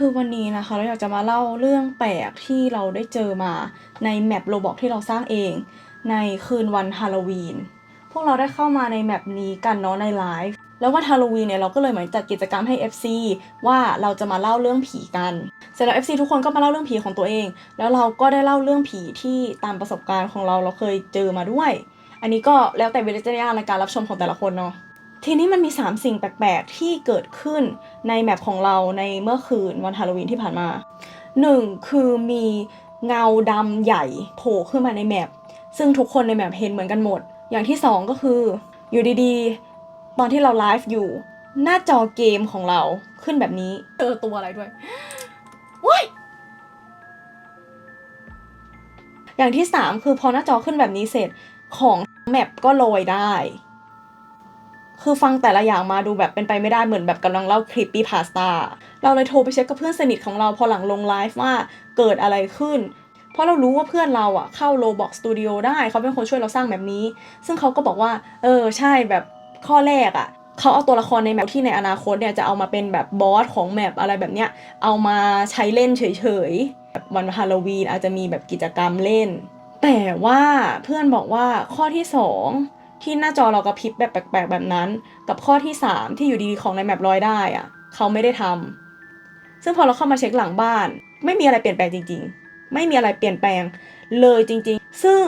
คือวันนี้นะคะเราอยากจะมาเล่าเรื่องแปลกที่เราได้เจอมาในแมปโรบอกที่เราสร้างเอง ในคืนวันฮาโลวีนพวกเราได้เข้ามาในแมปนี้กันเนาะในไลฟ์แล้ววันฮาโลวีนเนี่ยเราก็เลยเหมือนจัดกิจกรรมให้ FC ว่าเราจะมาเล่าเรื่องผีกัน เสร็จแล้ว FC ทุกคนก็มาเล่าเรื่องผีของตัวเอง แล้วเราก็ได้เล่าเรื่องผีที่ตามประสบการณ์ของเราเราเคยเจอมาด้วย อันนี้ก็แล้วแต่วิจารณญาณในการรับชมของแต่ละคนเนาะ ทีนี้มันมี 3 สิ่งแปลกๆ ที่เกิดขึ้นในแมปของเราในเมื่อคืนวันฮาโลวีนที่ผ่านมา 1. คือมีเงาดำใหญ่โผล่ขึ้นมาในแมปซึ่งทุกคนในแมปเห็นเหมือนกันหมด อย่างที่ 2 ก็คืออยู่ดีๆ ตอนที่เราไลฟ์อยู่ หน้าจอเกมของเราขึ้นแบบนี้เจอตัวอะไรด้วยว้ายอย่างที่ 3 คือพอหน้าจอขึ้นแบบนี้เสร็จของแมปก็โรยได้ คือฟังแต่ละอย่างมาดูแบบเป็นไปไม่ได้เหมือนแบบกำลังเล่าคลิปปี้พาสต้าเราเลยโทรไปเช็คกับเพื่อนสนิทของเราพอหลังลงไลฟ์ว่าเกิดอะไรขึ้น เพราะเรารู้ว่าเพื่อนเราอะเข้า Roblox Studio ได้เขาเป็นคนช่วยเราสร้างแบบนี้ ซึ่งเขาก็บอกว่า เออใช่แบบข้อแรกอะเขาเอาตัวละครในแมปที่ในอนาคตเนี่ยจะเอามาเป็นแบบบอสของแมปอะไรแบบเนี้ยเอามาใช้เล่นเฉยๆแบบวันฮาโลวีนอาจจะมีแบบกิจกรรมเล่น แต่ว่าเพื่อนบอกว่าข้อที่สอง ที่หน้าจอเรากระพริบแบบแปลกๆแบบนั้น กับข้อที่ 3 ที่อยู่ดีๆของในแมปลอยได้อะเขาไม่ได้ทำซึ่งพอเราเข้ามาเช็คหลังบ้าน ไม่มีอะไรเปลี่ยนแปลงจริง ๆ ไม่มีอะไรเปลี่ยนแปลงเลยจริง ๆ ซึ่ง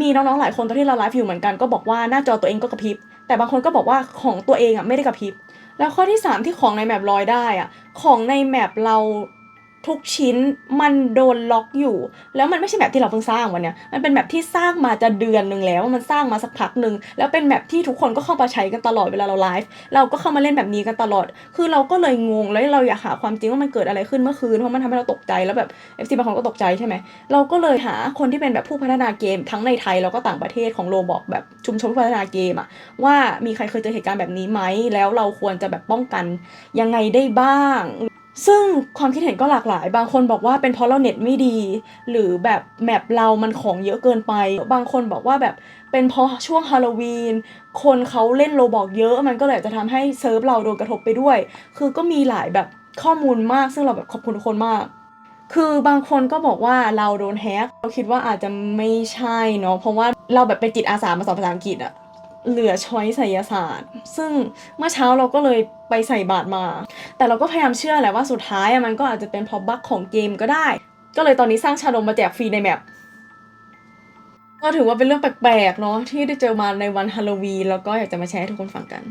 มีน้องๆหลายคนตอนที่เราไลฟ์อยู่เหมือนกันก็บอกว่าหน้าจอตัวเองก็กระพริบ แต่บางคนก็บอกว่าของตัวเองอะไม่ได้กระพริบ แล้วข้อที่ 3 ที่ของในแมปลอยได้อะของในแมปเรา ทุกชิ้นมันโดนล็อกอยู่ แล้วมันไม่ใช่แมปที่เราเพิ่งสร้างวันเนี้ยมันเป็นแมปที่สร้างมาจะเดือนหนึ่งแล้วมันสร้างมาสักพักหนึ่งแล้วเป็นแมปที่ทุกคนก็เข้ามาใช้กันตลอดเวลาเราไลฟ์เราก็เข้ามาเล่นแบบนี้กันตลอด คือเราก็เลยงงแล้วเราอยากหาความจริงว่ามันเกิดอะไรขึ้นเมื่อคืนเพราะมันทำให้เราตกใจแล้วแบบ FC บางคนก็ตกใจใช่ไหมเราก็เลยหาคนที่เป็นแบบผู้พัฒนาเกมทั้งในไทยแล้วก็ต่างประเทศของโรบอกแบบชุมชนผู้พัฒนาเกมอะว่ามีใครเคยเจอเหตุการณ์แบบนี้ไหมแล้วเราควรจะแบบป้องกันยังไงได้บ้าง ซึ่งความคิดเห็นก็หลากหลาย บางคนบอกว่าเป็นเพราะเราเน็ตไม่ดี หรือแบบแมปเรามันของเยอะเกินไป บางคนบอกว่าแบบเป็นเพราะช่วงฮาโลวีน คนเขาเล่นโรบอกเยอะมันก็เลยจะทำให้เซิร์ฟเราโดนกระทบไปด้วย คือก็มีหลายแบบข้อมูลมาก ซึ่งเราแบบขอบคุณทุกคนมาก คือบางคนก็บอกว่าเราโดนแฮก เราคิดว่าอาจจะไม่ใช่เนาะ เพราะว่าเราแบบเป็นจิตอาสามาสอนภาษาอังกฤษอะ เหลือช้อยไสยศาสตร์ ซึ่งเมื่อเช้าเราก็เลยไปใส่บาตรมา แต่เราก็พยายามเชื่อแหละว่าสุดท้ายมันก็อาจจะเป็นเพราะบั๊กของเกมก็ได้ ก็เลยตอนนี้สร้างชาดมมาแจกฟรีในแมปก็ถือว่าเป็นเรื่องแปลกๆเนาะที่ได้เจอมาในวันฮาโลวีนแล้วก็อยากจะมาแชร์ให้ทุกคนฟังกัน